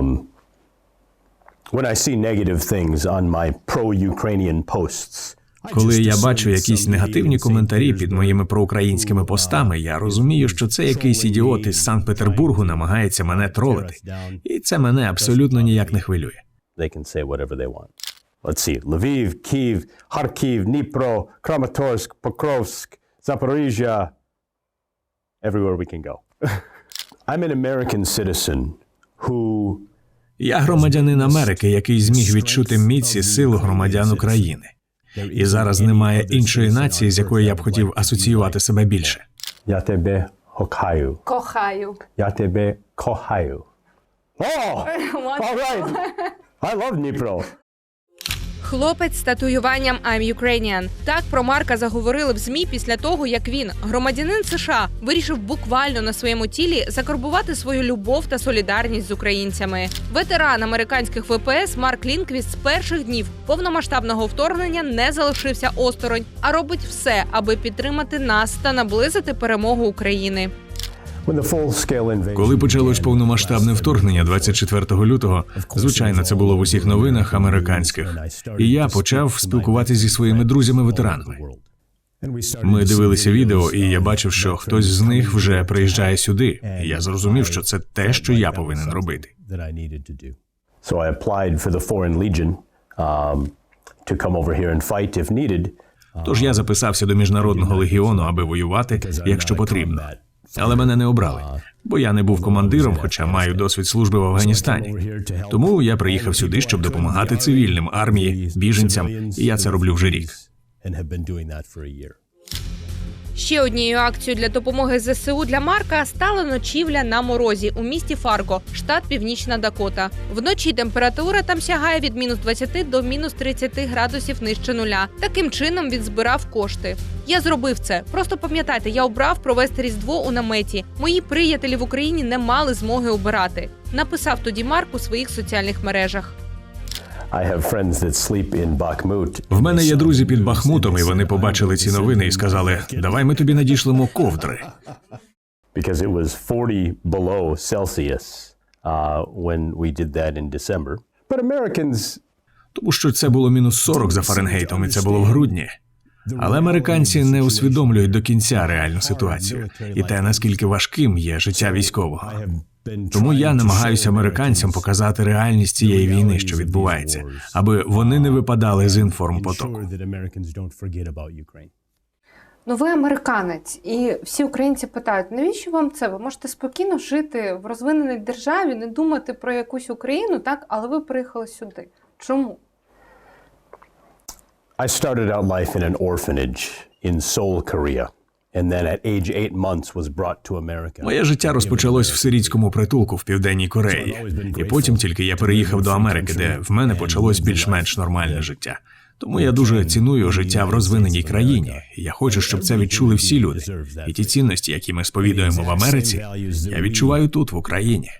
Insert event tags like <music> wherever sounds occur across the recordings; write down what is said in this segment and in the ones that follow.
Um, when I see negative things on my pro-Ukrainian posts, I Коли я бачу якісь негативні коментарі під моїми проукраїнськими постами, я розумію, що це якийсь ідіот із Санкт-Петербургу намагається мене тролити, і це мене абсолютно ніяк не хвилює. Let's see. Lviv, Kiev, Kharkiv, Dnipro, Kramatorsk, Pokrovsk, Zaporizhia, everywhere we can go. I'm an American citizen who Я громадянин Америки, який зміг відчути міць і силу громадян України. І зараз немає іншої нації, з якою я б хотів асоціювати себе більше. я тебе кохаю. Кохаю. Я тебе кохаю. О! <laughs> all right. I love Dnipro. Хлопець з татуюванням I'm Ukrainian. Так про Марка заговорили в змі після того, як він, громадянин США, вирішив буквально на своєму тілі закарбувати свою любов та солідарність з українцями. Ветеран американських ВПС Марк Лінквіст з перших днів повномасштабного вторгнення не залишився осторонь, а робить все, аби підтримати нас та наблизити перемогу України. Коли почалось повномасштабне вторгнення 24 лютого, звичайно, це було в усіх новинах американських. І я почав спілкуватися зі своїми друзями-ветеранами. Ми дивилися відео, і я бачив, що хтось з них вже приїжджає сюди. І я зрозумів, що це те, що я повинен робити. So I applied for the Foreign Legion to come over here and fight if needed. Тож я записався до міжнародного легіону, аби воювати, якщо потрібно. Але мене не обрали, бо я не був командиром, хоча маю досвід служби в Афганістані. Тому я приїхав сюди, щоб допомагати цивільним, армії, біженцям, і я це роблю вже рік. Ще однією акцією для допомоги ЗСУ для Марка стала ночівля на морозі у місті Фарго, штат Північна Дакота. Вночі температура там сягає від мінус 20 до мінус 30 градусів нижче нуля. Таким чином він збирав кошти. Я зробив це. Просто пам'ятайте, я обрав провести різдво у наметі. Мої приятелі в Україні не мали змоги обирати. Написав тоді Марк у своїх соціальних мережах. В мене є друзі під Бахмутом, і вони побачили ці новини і сказали: давай ми тобі надішлемо ковдри. because it was 40 below Celsius uh, when we did that in December. But Americans, Тому що це було мінус 40 за Фаренгейтом, і це було в грудні. Але американці не усвідомлюють до кінця реальну ситуацію і те, наскільки важким є життя військового. Тому я намагаюся американцям показати реальність цієї війни, що відбувається, аби вони не випадали з інформпотоку. Ну, ви американець, і всі українці питають, навіщо вам це? Ви можете спокійно жити в розвиненій державі, не думати про якусь Україну, так, але ви приїхали сюди. Чому? I started out life in an orphanage in Seoul, Korea, Моє життя розпочалось в сирійському притулку в південній Кореї, і потім тільки я переїхав до Америки, де в мене почалось більш-менш нормальне життя. Тому я дуже ціную життя в розвиненій країні. Я хочу, щоб це відчули всі люди. І ті цінності, які ми сповідуємо в Америці, я відчуваю тут, в Україні.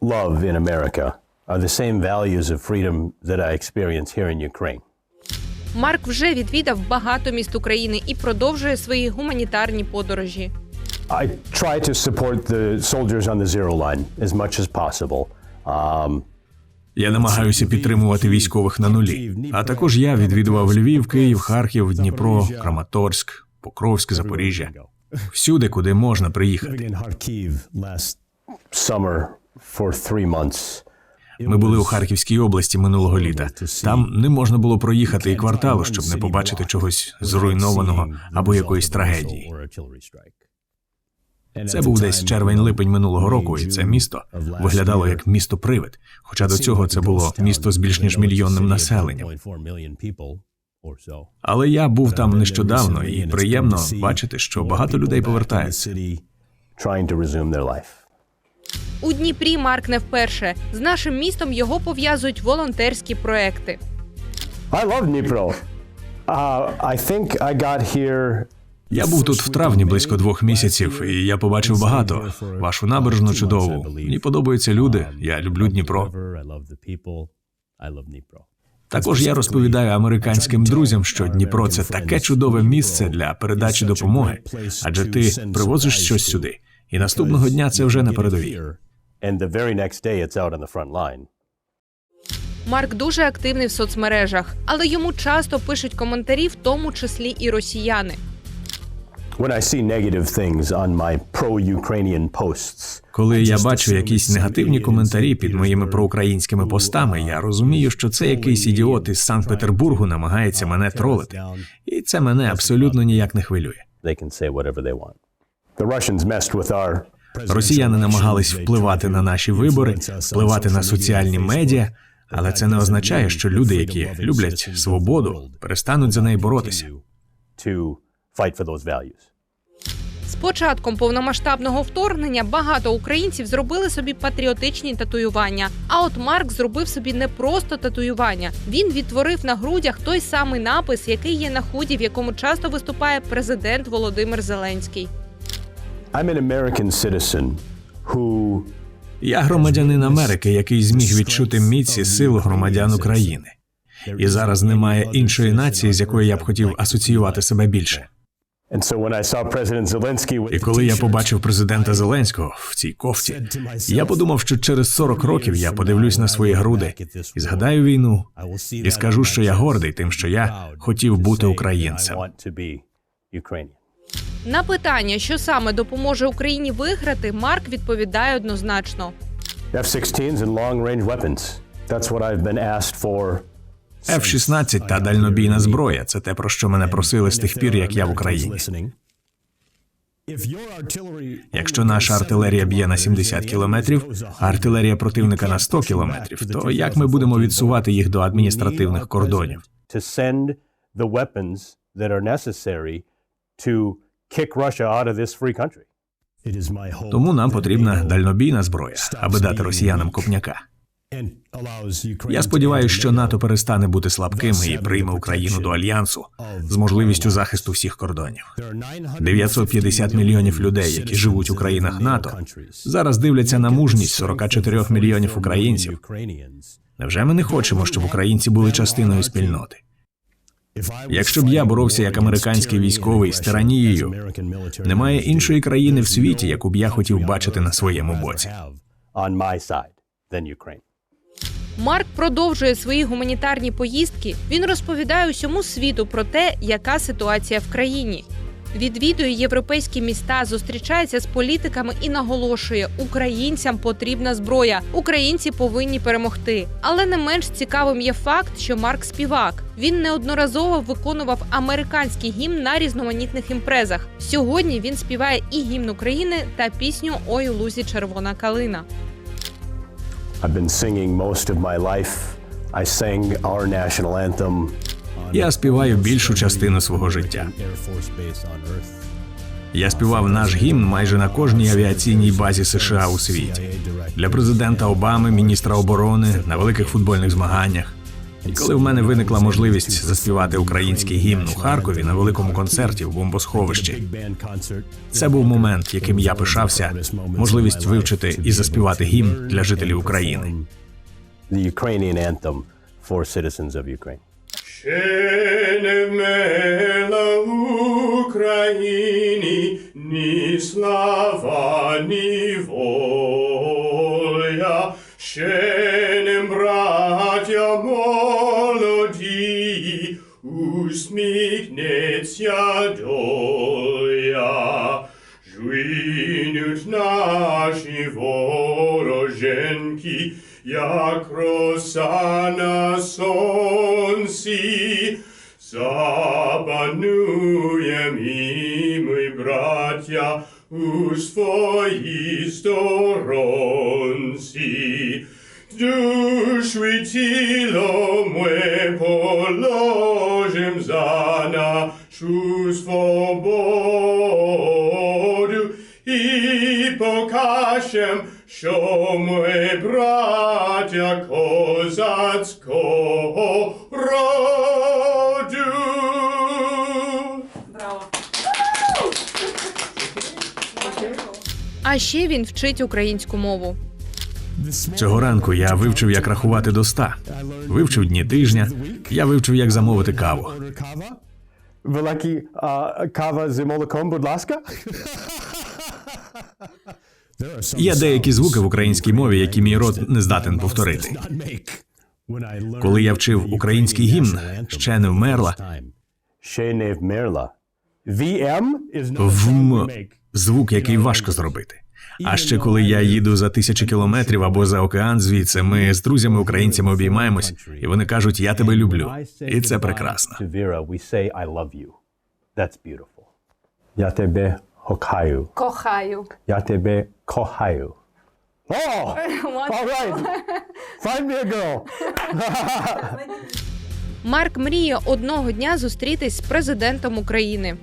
Love in America are the same values of freedom that I experience here in Ukraine. Марк вже відвідав багато міст України і продовжує свої гуманітарні подорожі. I try to support the soldiers on the zero line as much as possible. Um, Я намагаюся підтримувати військових на нулі. А також я відвідував Львів, Київ, Харків, Дніпро, Краматорськ, Покровськ, Запоріжжя. Всюди, куди можна приїхати. summer for three months. Ми були у Харківській області минулого літа. Там не можна було проїхати і кварталу, щоб не побачити чогось зруйнованого або якоїсь трагедії. Це був десь червень-липень минулого року, і це місто виглядало як місто привид. Хоча до цього це було місто з більш ніж мільйонним населенням. Але я був там нещодавно, і приємно бачити, що багато людей повертаються. У Дніпрі Марк не вперше. З нашим містом його пов'язують волонтерські проекти. I love Dnipro. Uh, I think I got here. Я був тут в травні близько двох місяців, і я побачив багато. Вашу набережну чудову. Мені подобаються люди. Я люблю Дніпро. Також я розповідаю американським друзям, що Дніпро це таке чудове місце для передачі допомоги, адже ти привозиш щось сюди, і наступного дня це вже на передовій. And the very next day it's out on the front line. Марк дуже активний в соцмережах, але йому часто пишуть коментарі, в тому числі і росіяни. When I see negative things on my pro-Ukrainian posts, Коли я бачу якісь негативні коментарі під моїми проукраїнськими постами, я розумію, що це якийсь ідіот із Санкт-Петербургу намагається мене тролити, і це мене абсолютно ніяк не хвилює. they can say whatever they want. The Russians messed with our Росіяни намагались впливати на наші вибори, впливати на соціальні медіа, але це не означає, що люди, які люблять свободу, перестануть за неї боротися. З початком повномасштабного вторгнення багато українців зробили собі патріотичні татуювання. А от Марк зробив собі не просто татуювання. Він відтворив на грудях той самий напис, який є на худі, в якому часто виступає президент Володимир Зеленський. Я громадянин Америки, який зміг відчути міць і силу громадян України. І зараз немає іншої нації, з якою я б хотів асоціювати себе більше. І коли я побачив президента Зеленського в цій кофті, я подумав, що через 40 років я подивлюсь на свої груди і згадаю війну, і скажу, що я гордий тим, що я хотів бути українцем. На питання, що саме допоможе Україні виграти, Марк відповідає однозначно. F-16s and long-range weapons. That's what I've been asked for. F-16 та дальнобійна зброя це те, про що мене просили з тих пір, як я в Україні. Якщо наша артилерія б'є на 70 кілометрів, а артилерія противника на 100 кілометрів, то як ми будемо відсувати їх до адміністративних кордонів? To send the weapons that are necessary to kick Russia out of this free country. Тому нам потрібна дальнобійна зброя, аби дати росіянам копняка. Я сподіваюся, що НАТО перестане бути слабким і прийме Україну до альянсу з можливістю захисту всіх кордонів. 950 мільйонів людей, які живуть у країнах НАТО, зараз дивляться на мужність 44 мільйонів українців. Невже ми не хочемо, щоб українці були частиною спільноти? Якщо б я боровся як американський військовий з тиранією, немає іншої країни в світі, яку б я хотів бачити на своєму боці. Марк продовжує свої гуманітарні поїздки. Він розповідає усьому світу про те, яка ситуація в країні. Відвідує європейські міста, зустрічається з політиками і наголошує: українцям потрібна зброя, українці повинні перемогти. Але не менш цікавим є факт, що Марк співак. Він неодноразово виконував американський гімн на різноманітних імпрезах. Сьогодні він співає і гімн України та пісню Ой лузі червона калина. I've been singing most of my life. I sang our national anthem. Я співаю більшу частину свого життя. Я співав наш гімн майже на кожній авіаційній базі США у світі для президента Обами, міністра оборони на великих футбольних змаганнях. І коли в мене виникла можливість заспівати український гімн у Харкові на великому концерті в бомбосховищі, це був момент, яким я пишався, можливість вивчити і заспівати гімн для жителів України. The Ukrainian anthem for citizens of Ukraine. Ще не вмела Україні ні слава, ні воля, ще не браття молоді, усміхнеться доля. Жвинуть наші вороженки, як роса на сонці, запануєм і ми, браття, у своїй сторонці. Душу і тіло ми положим за що ми браття козацького роду. А ще він вчить українську мову. Цього ранку я вивчив, як рахувати до ста. Вивчив дні тижня. Я вивчив, як замовити каву. Великі кава з молоком, будь ласка. Є деякі звуки в українській мові, які мій рот не здатен повторити. Коли я вчив український гімн, ще не вмерла. Ще не вмерла. Вм звук, який важко зробити. А ще коли я їду за тисячі кілометрів або за океан звідси, ми з друзями українцями обіймаємось, і вони кажуть, я тебе люблю. І це прекрасно. Я тебе кохаю. Кохаю. Я тебе кохаю. Oh, <laughs> all right. Find me a girl. <laughs> Марк мріє одного дня зустрітись з президентом України.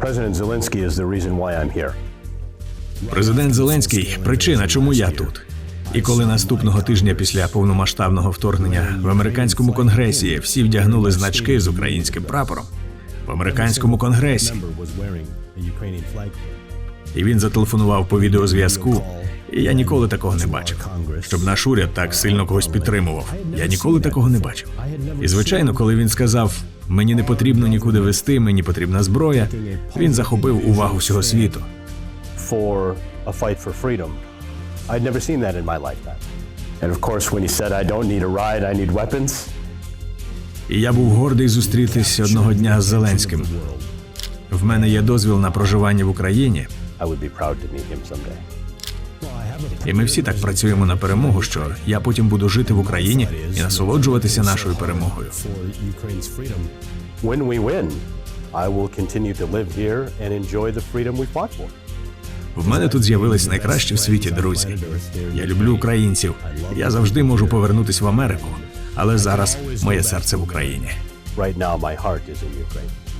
President Zelensky is the reason why I'm here. Президент Зеленський причина, чому я тут. І коли наступного тижня після повномасштабного вторгнення в американському конгресі всі вдягнули значки з українським прапором в американському конгресі, і він зателефонував по відеозв'язку. І я ніколи такого не бачив. Щоб наш уряд так сильно когось підтримував. Я ніколи такого не бачив. І звичайно, коли він сказав: мені не потрібно нікуди вести, мені потрібна зброя, він захопив увагу всього світу. for a fight for freedom. I'd never seen that in my lifetime. And of course, when he said, I don't need a ride, I need weapons, І я був гордий зустрітись одного дня з Зеленським. В мене є дозвіл на проживання в Україні, І ми всі так працюємо на перемогу, що я потім буду жити в Україні і насолоджуватися нашою перемогою. When we win, I will continue to live here and enjoy the freedom we fought for. В мене тут з'явились найкращі в світі друзі. Я люблю українців. Я завжди можу повернутись в Америку, але зараз моє серце в Україні. Right now, my heart is in Ukraine.